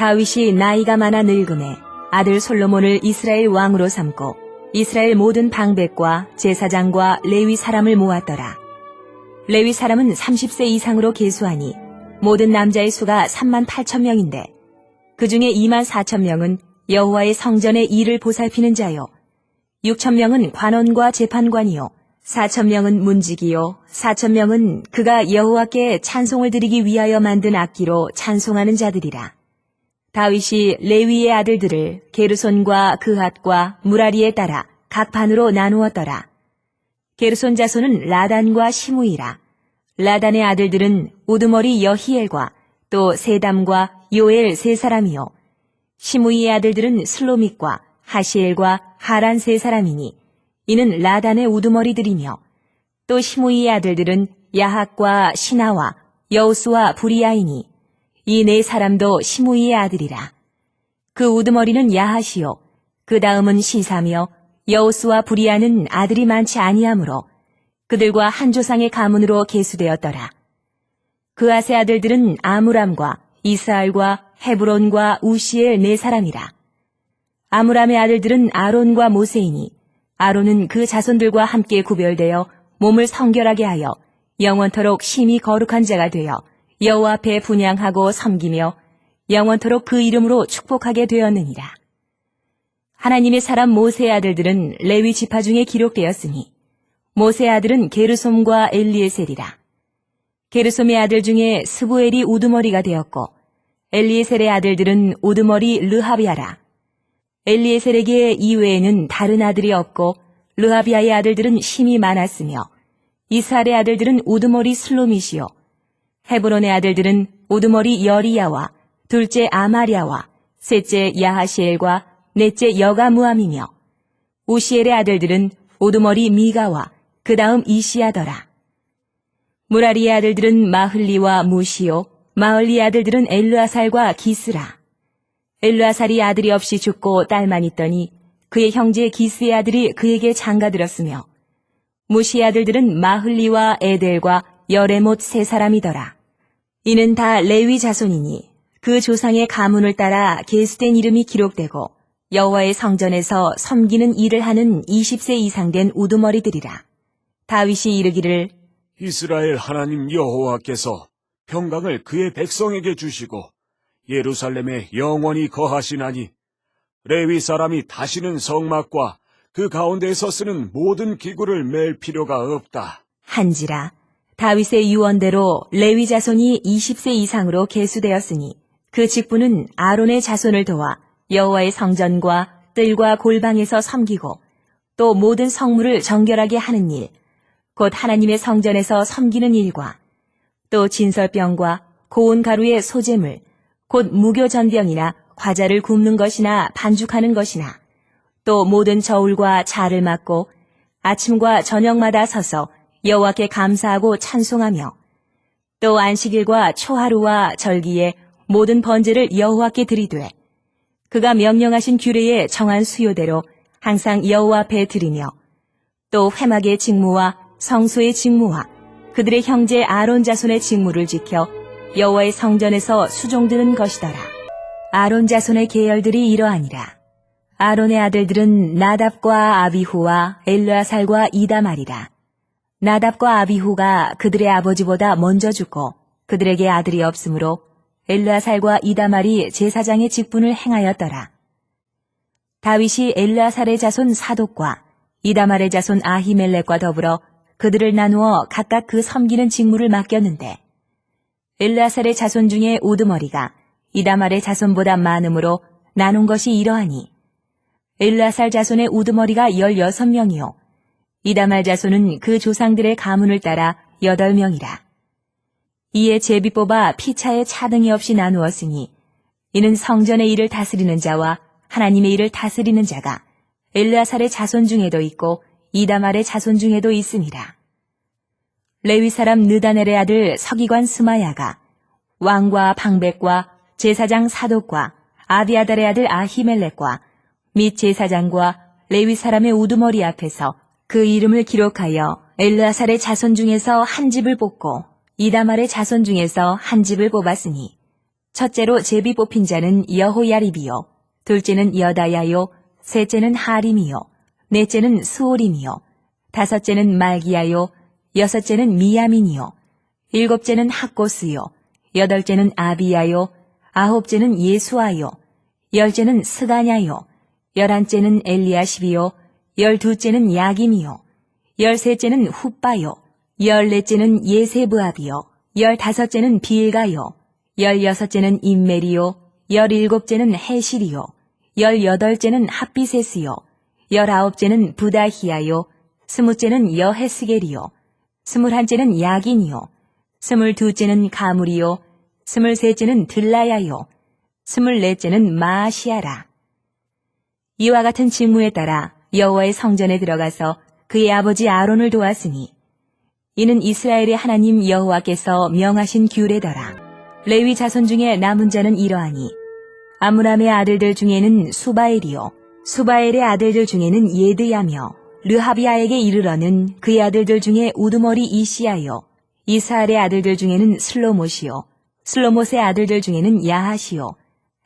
다윗이 나이가 많아 늙음에 아들 솔로몬을 이스라엘 왕으로 삼고 이스라엘 모든 방백과 제사장과 레위 사람을 모았더라. 레위 사람은 30세 이상으로 계수하니 모든 남자의 수가 3만 8천 명인데 그 중에 2만 4천 명은 여호와의 성전의 일을 보살피는 자요 6천 명은 관원과 재판관이요 4천 명은 문지기요 4천 명은 그가 여호와께 찬송을 드리기 위하여 만든 악기로 찬송하는 자들이라. 다윗이 레위의 아들들을 게르손과 그핫과 무라리에 따라 각 반으로 나누었더라. 게르손 자손은 라단과 시무이라. 라단의 아들들은 우두머리 여히엘과 또 세담과 요엘 세 사람이요. 시무이의 아들들은 슬로믹과 하시엘과 하란 세 사람이니 이는 라단의 우두머리들이며 또 시무이의 아들들은 야학과 시나와 여우스와 부리아이니 이 네 사람도 시무이의 아들이라. 그 우두머리는 야하시요. 그 다음은 시사며 여우스와 부리아는 아들이 많지 아니하므로 그들과 한 조상의 가문으로 계수되었더라. 그 아세 아들들은 아무람과 이스알과 헤브론과 우시엘 네 사람이라. 아무람의 아들들은 아론과 모세이니 아론은 그 자손들과 함께 구별되어 몸을 성결하게 하여 영원토록 심히 거룩한 자가 되어 여호와 앞에 분양하고 섬기며 영원토록 그 이름으로 축복하게 되었느니라. 하나님의 사람 모세의 아들들은 레위 지파 중에 기록되었으니 모세의 아들은 게르솜과 엘리에셀이라. 게르솜의 아들 중에 스부엘이 우두머리가 되었고 엘리에셀의 아들들은 우두머리 르하비아라. 엘리에셀에게 이외에는 다른 아들이 없고 르하비아의 아들들은 심이 많았으며 이스라엘의 아들들은 우두머리 슬로미시요 헤브론의 아들들은 우두머리 여리야와 둘째 아마리아와 셋째 야하시엘과 넷째 여가무함이며 우시엘의 아들들은 우두머리 미가와 그 다음 이시야더라. 무라리의 아들들은 마흘리와 무시오, 마흘리의 아들들은 엘르아살과 기스라. 엘르아살이 아들이 없이 죽고 딸만 있더니 그의 형제 기스의 아들이 그에게 장가들었으며 무시의 아들들은 마흘리와 에델과 여레못 세 사람이더라. 이는 다 레위 자손이니 그 조상의 가문을 따라 계수된 이름이 기록되고 여호와의 성전에서 섬기는 일을 하는 20세 이상 된 우두머리들이라. 다윗이 이르기를 이스라엘 하나님 여호와께서 평강을 그의 백성에게 주시고 예루살렘에 영원히 거하시나니 레위 사람이 다시는 성막과 그 가운데에서 쓰는 모든 기구를 맬 필요가 없다. 한지라 다윗의 유언대로 레위 자손이 20세 이상으로 계수되었으니 그 직분은 아론의 자손을 도와 여호와의 성전과 뜰과 골방에서 섬기고 또 모든 성물을 정결하게 하는 일, 곧 하나님의 성전에서 섬기는 일과 또 진설병과 고운 가루의 소재물, 곧 무교전병이나 과자를 굽는 것이나 반죽하는 것이나 또 모든 저울과 자를 맡고 아침과 저녁마다 서서 여호와께 감사하고 찬송하며 또 안식일과 초하루와 절기에 모든 번제를 여호와께 드리되 그가 명령하신 규례에 정한 수요대로 항상 여호와 앞에 드리며 또 회막의 직무와 성소의 직무와 그들의 형제 아론 자손의 직무를 지켜 여호와의 성전에서 수종드는 것이더라. 아론 자손의 계열들이 이러하니라. 아론의 아들들은 나답과 아비후와 엘르아살과 이다말이라. 나답과 아비후가 그들의 아버지보다 먼저 죽고 그들에게 아들이 없으므로 엘르아살과 이다말이 제사장의 직분을 행하였더라. 다윗이 엘르아살의 자손 사독과 이다말의 자손 아히멜렉과 더불어 그들을 나누어 각각 그 섬기는 직무를 맡겼는데 엘르아살의 자손 중에 우두머리가 이다말의 자손보다 많으므로 나눈 것이 이러하니 엘르아살 자손의 우두머리가 16명이요 이다말 자손은 그 조상들의 가문을 따라 8명이라 이에 제비 뽑아 피차에 차등이 없이 나누었으니 이는 성전의 일을 다스리는 자와 하나님의 일을 다스리는 자가 엘르아살의 자손 중에도 있고 이다말의 자손 중에도 있습니다. 레위 사람 느다넬의 아들 서기관 스마야가 왕과 방백과 제사장 사독과 아비아달의 아들 아히멜렉과 및 제사장과 레위 사람의 우두머리 앞에서 그 이름을 기록하여 엘르아살의 자손 중에서 한 집을 뽑고 이다말의 자손 중에서 한 집을 뽑았으니 첫째로 제비 뽑힌 자는 여호야립이요. 둘째는 여다야요. 셋째는 하림이요. 넷째는 수올임이요. 다섯째는 말기야요. 여섯째는 미야민이요. 일곱째는 학고스요. 여덟째는 아비야요. 아홉째는 예수아요. 열째는 스가냐요. 열한째는 엘리야십이요. 열두째는 야김이요. 열셋째는 훗바요. 열넷째는 예세브압이요. 열다섯째는 빌가요. 열여섯째는 임메리요. 열일곱째는 해실이요. 열여덟째는 핫비세스요. 열아홉째는 부다히야요. 스무째는 여헤스겔이요. 스물한째는 야긴이요. 스물두째는 가물이요. 스물셋째는 들라야요. 스물넷째는 마아시아라. 이와 같은 직무에 따라 여호와의 성전에 들어가서 그의 아버지 아론을 도왔으니 이는 이스라엘의 하나님 여호와께서 명하신 규례더라. 레위 자손 중에 남은 자는 이러하니 아므람의 아들들 중에는 수바엘이요 수바엘의 아들들 중에는 예드야며 르하비아에게 이르러는 그의 아들들 중에 우두머리 이시야요 이스라엘의 아들들 중에는 슬로못이요 슬로못의 아들들 중에는 야하시요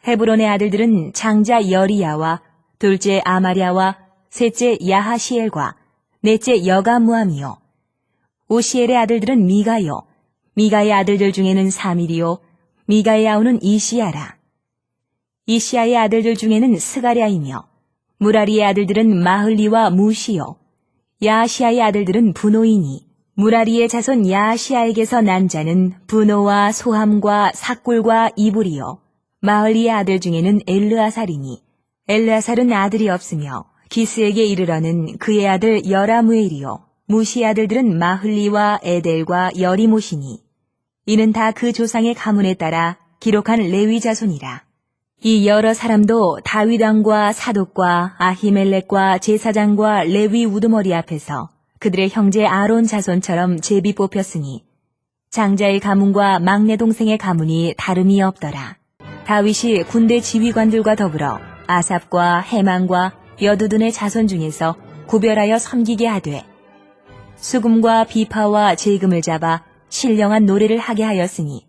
헤브론의 아들들은 장자 여리야와 둘째 아마랴와 셋째 야하시엘과 넷째 여가무함이요. 오시엘의 아들들은 미가요. 미가의 아들들 중에는 사밀이요. 미가의 아우는 이시야라. 이시야의 아들들 중에는 스가랴이며 무라리의 아들들은 마흘리와 무시요. 야시아의 아들들은 분노이니 무라리의 자손 야시아에게서 난 자는 분노와 소함과 삭골과 이불이요. 마흘리의 아들 중에는 엘르아살이니 엘르아살은 아들이 없으며 기스에게 이르러는 그의 아들 여라무엘이요 무시 아들들은 마흘리와 에델과 여리모시니 이는 다 그 조상의 가문에 따라 기록한 레위 자손이라. 이 여러 사람도 다윗 왕과 사독과 아히멜렉과 제사장과 레위 우두머리 앞에서 그들의 형제 아론 자손처럼 제비 뽑혔으니 장자의 가문과 막내 동생의 가문이 다름이 없더라. 다윗이 군대 지휘관들과 더불어 아삽과 해망과 여두둔의 자손 중에서 구별하여 섬기게 하되 수금과 비파와 재금을 잡아 신령한 노래를 하게 하였으니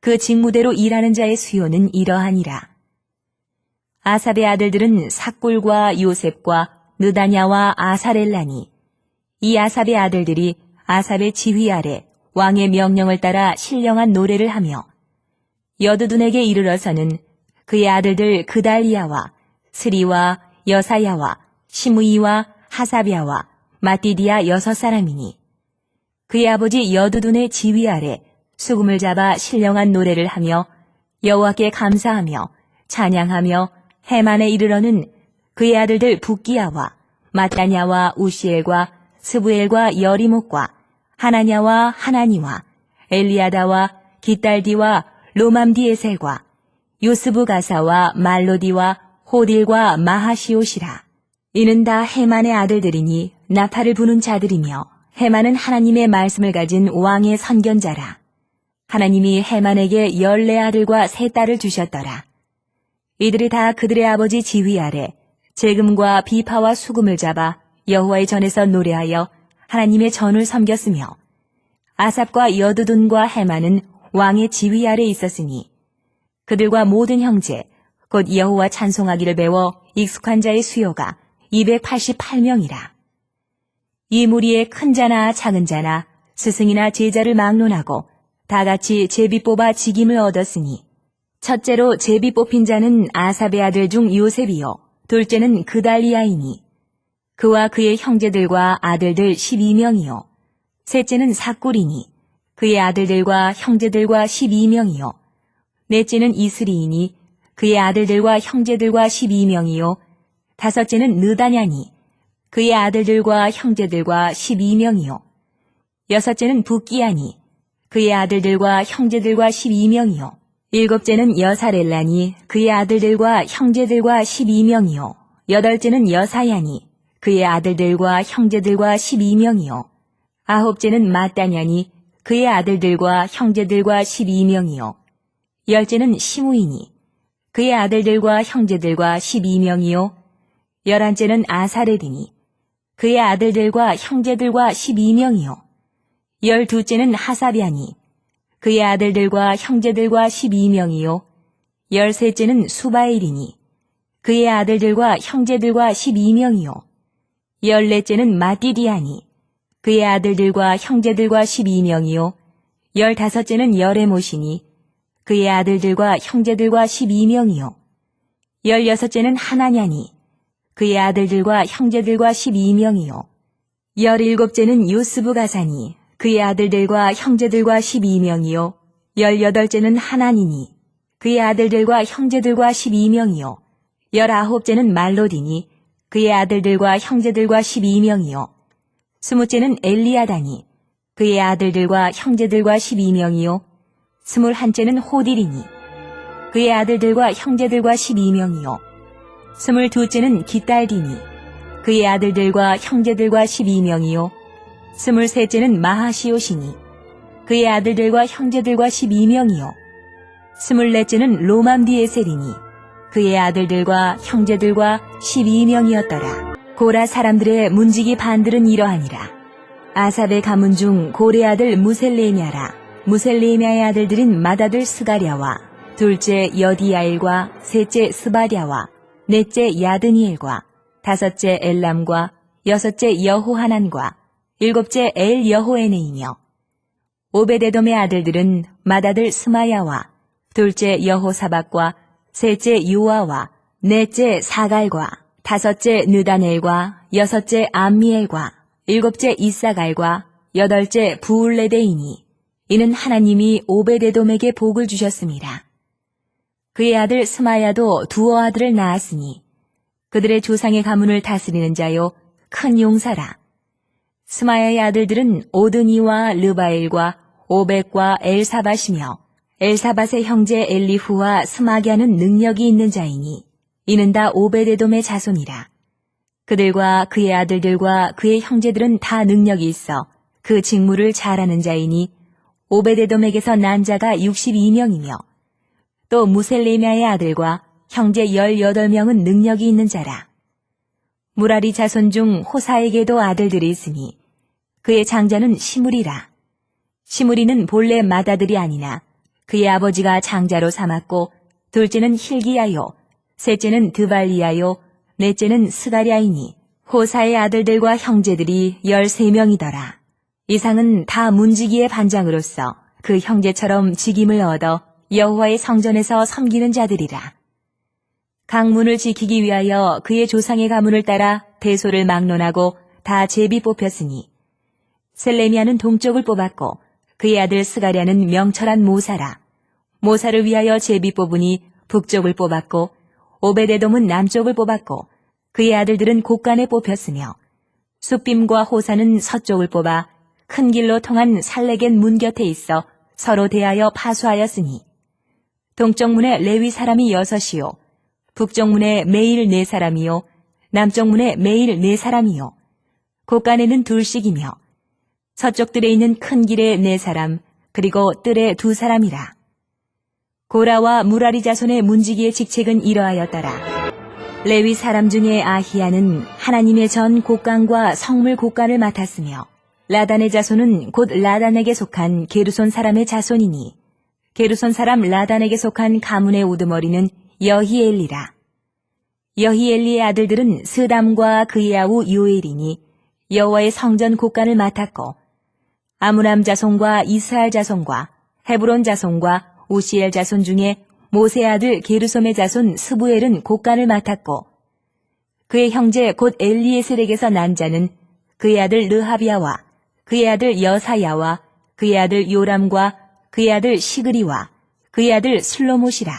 그 직무대로 일하는 자의 수요는 이러하니라. 아삽의 아들들은 삭골과 요셉과 느다냐와 아사렐라니 이 아삽의 아들들이 아삽의 지휘 아래 왕의 명령을 따라 신령한 노래를 하며 여두둔에게 이르러서는 그의 아들들 그달리아와 스리와 여사야와 시므이와 하사비아와 마띠디아 여섯 사람이니 그의 아버지 여두둔의 지휘 아래 수금을 잡아 신령한 노래를 하며 여호와께 감사하며 찬양하며 해만에 이르러는 그의 아들들 북기야와 마따냐와 우시엘과 스부엘과 여리목과 하나냐와 하나니와 엘리아다와 기딸디와 로맘디에셀과 요스부 가사와 말로디와 호딜과 마하시오시라. 이는 다 해만의 아들들이니 나팔을 부는 자들이며 해만은 하나님의 말씀을 가진 왕의 선견자라. 하나님이 해만에게 열네 아들과 세 딸을 주셨더라. 이들이 다 그들의 아버지 지휘 아래 재금과 비파와 수금을 잡아 여호와의 전에서 노래하여 하나님의 전을 섬겼으며 아삽과 여두둔과 해만은 왕의 지휘 아래 있었으니 그들과 모든 형제 곧 여호와 찬송하기를 배워 익숙한 자의 수요가 288명이라. 이 무리에 큰 자나 작은 자나 스승이나 제자를 막론하고 다 같이 제비 뽑아 직임을 얻었으니 첫째로 제비 뽑힌 자는 아삽의 아들 중 요셉이요. 둘째는 그달리아이니 그와 그의 형제들과 아들들 12명이요. 셋째는 사꾸리니 그의 아들들과 형제들과 12명이요. 넷째는 이스리이니 그의 아들들과 형제들과 12명이요. 다섯째는 느다냐니 그의 아들들과 형제들과 12명이요. 여섯째는 북기야니 그의 아들들과 형제들과 12명이요. 일곱째는 여사렐라니 그의 아들들과 형제들과 12명이요. 여덟째는 여사야니 그의 아들들과 형제들과 12명이요. 아홉째는 마따냐니 그의 아들들과 형제들과 12명이요. 열째는 시무이니 그의 아들들과 형제들과 12명이요 열한째는 아사레디니 그의 아들들과 형제들과 12명이요 열두째는 하사비아니 그의 아들들과 형제들과 12명이요. 열셋째는 수바엘이니 그의 아들들과 형제들과 12명이요. 열넷째는 마띠디아니 그의 아들들과 형제들과 12명이요. 열다섯째는 여레모시니 그의 아들들과 형제들과 12명이요. 열여섯째는 하나냐니 그의 아들들과 형제들과 12명이요. 열일곱째는 요스부 가사니 그의 아들들과 형제들과 12명이요. 열여덟째는 하나니니 그의 아들들과 형제들과 12명이요. 열아홉째는 말로디니 그의 아들들과 형제들과 12명이요. 스무째는 엘리아다니 그의 아들들과 형제들과 12명이요. 스물한째는 호딜이니 그의 아들들과 형제들과 12명이요. 스물두째는 기딸디니 그의 아들들과 형제들과 12명이요. 스물셋째는 마하시오시니 그의 아들들과 형제들과 12명이요. 스물넷째는 로맘디에셀이니 그의 아들들과 형제들과 12명이었더라. 고라 사람들의 문지기 반들은 이러하니라. 아삽의 가문 중 고레 아들 무셀레미아라. 무셀레미아의 아들들인 맏아들 스가랴와 둘째 여디야일과 셋째 스바랴와 넷째 야드니엘과 다섯째 엘람과 여섯째 여호하난과 일곱째 엘 여호에네이며 오베데돔의 아들들은 맏아들 스마야와 둘째 여호사박과 셋째 유아와 넷째 사갈과 다섯째 느다넬과 여섯째 암미엘과 일곱째 이사갈과 여덟째 부울레데이니 이는 하나님이 오베데돔에게 복을 주셨습니다. 그의 아들 스마야도 두어 아들을 낳았으니 그들의 조상의 가문을 다스리는 자요 큰 용사라. 스마야의 아들들은 오드니와 르바엘과 오백과 엘사밭이며 엘사밭의 형제 엘리후와 스마기아는 능력이 있는 자이니 이는 다 오베데돔의 자손이라. 그들과 그의 아들들과 그의 형제들은 다 능력이 있어 그 직무를 잘하는 자이니 오베데돔에게서 난 자가 62명이며 또 무셀레미아의 아들과 형제 18명은 능력이 있는 자라. 무라리 자손 중 호사에게도 아들들이 있으니 그의 장자는 시무리라. 시무리는 본래 맏아들이 아니나 그의 아버지가 장자로 삼았고 둘째는 힐기야요, 셋째는 드발리야요, 넷째는 스가랴이니 호사의 아들들과 형제들이 13명이더라. 이상은 다 문지기의 반장으로서 그 형제처럼 직임을 얻어 여호와의 성전에서 섬기는 자들이라. 강문을 지키기 위하여 그의 조상의 가문을 따라 대소를 막론하고 다 제비 뽑혔으니 셀레미아는 동쪽을 뽑았고 그의 아들 스가랴는 명철한 모사라. 모사를 위하여 제비 뽑으니 북쪽을 뽑았고 오베데돔은 남쪽을 뽑았고 그의 아들들은 곳간에 뽑혔으며 숫빔과 호사는 서쪽을 뽑아 큰 길로 통한 살레겐 문 곁에 있어 서로 대하여 파수하였으니. 동쪽 문에 레위 사람이 여섯이요. 북쪽 문에 매일 네 사람이요. 남쪽 문에 매일 네 사람이요. 곳간에는 둘씩이며 서쪽 들에 있는 큰 길에 네 사람 그리고 뜰에 두 사람이라. 고라와 무라리 자손의 문지기의 직책은 이러하였더라. 레위 사람 중에 아히야는 하나님의 전 곡간과 성물 곡간을 맡았으며 라단의 자손은 곧 라단에게 속한 게르손 사람의 자손이니 게르손 사람 라단에게 속한 가문의 우두머리는 여히엘리라. 여히엘리의 아들들은 스담과 그의 아우 요엘이니 여호와의 성전 곡간을 맡았고 아므람 자손과 이스라엘 자손과 헤브론 자손과 우시엘 자손 중에 모세 아들 게르솜의 자손 스부엘은 곡간을 맡았고 그의 형제 곧 엘리에셀에게서 난 자는 그의 아들 르하비아와 그의 아들 여사야와 그의 아들 요람과 그의 아들 시그리와 그의 아들 슬로못이라.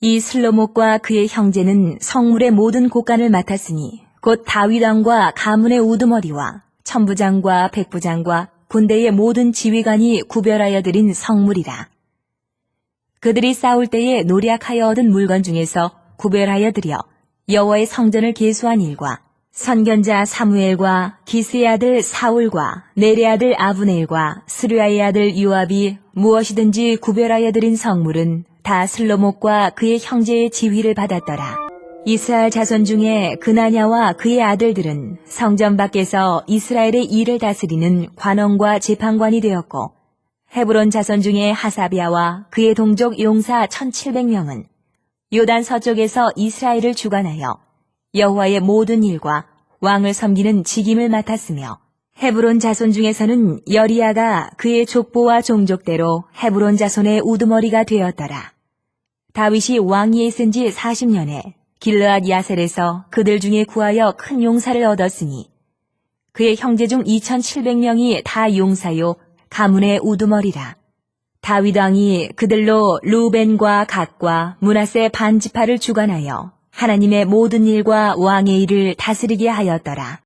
이 슬로못과 그의 형제는 성물의 모든 곳간을 맡았으니 곧 다윗왕과 가문의 우두머리와 천부장과 백부장과 군대의 모든 지휘관이 구별하여 드린 성물이라. 그들이 싸울 때에 노략하여 얻은 물건 중에서 구별하여 드려 여호와의 성전을 계수한 일과 선견자 사무엘과 기스의 아들 사울과 네레 아들 아브넬과 스류아의 아들 요압이 무엇이든지 구별하여 드린 성물은 다 슬로목과 그의 형제의 지휘를 받았더라. 이스라엘 자손 중에 그나냐와 그의 아들들은 성전 밖에서 이스라엘의 일을 다스리는 관원과 재판관이 되었고 헤브론 자손 중에 하사비아와 그의 동족 용사 1700명은 요단 서쪽에서 이스라엘을 주관하여 여호와의 모든 일과 왕을 섬기는 직임을 맡았으며 헤브론 자손 중에서는 여리야가 그의 족보와 종족대로 헤브론 자손의 우두머리가 되었더라. 다윗이 왕위에 있은 지 40년에 길르앗 야셀에서 그들 중에 구하여 큰 용사를 얻었으니 그의 형제 중 2700명이 다 용사요 가문의 우두머리라. 다윗 왕이 그들로 루벤과 갓과 문하세 반지파를 주관하여 하나님의 모든 일과 왕의 일을 다스리게 하였더라.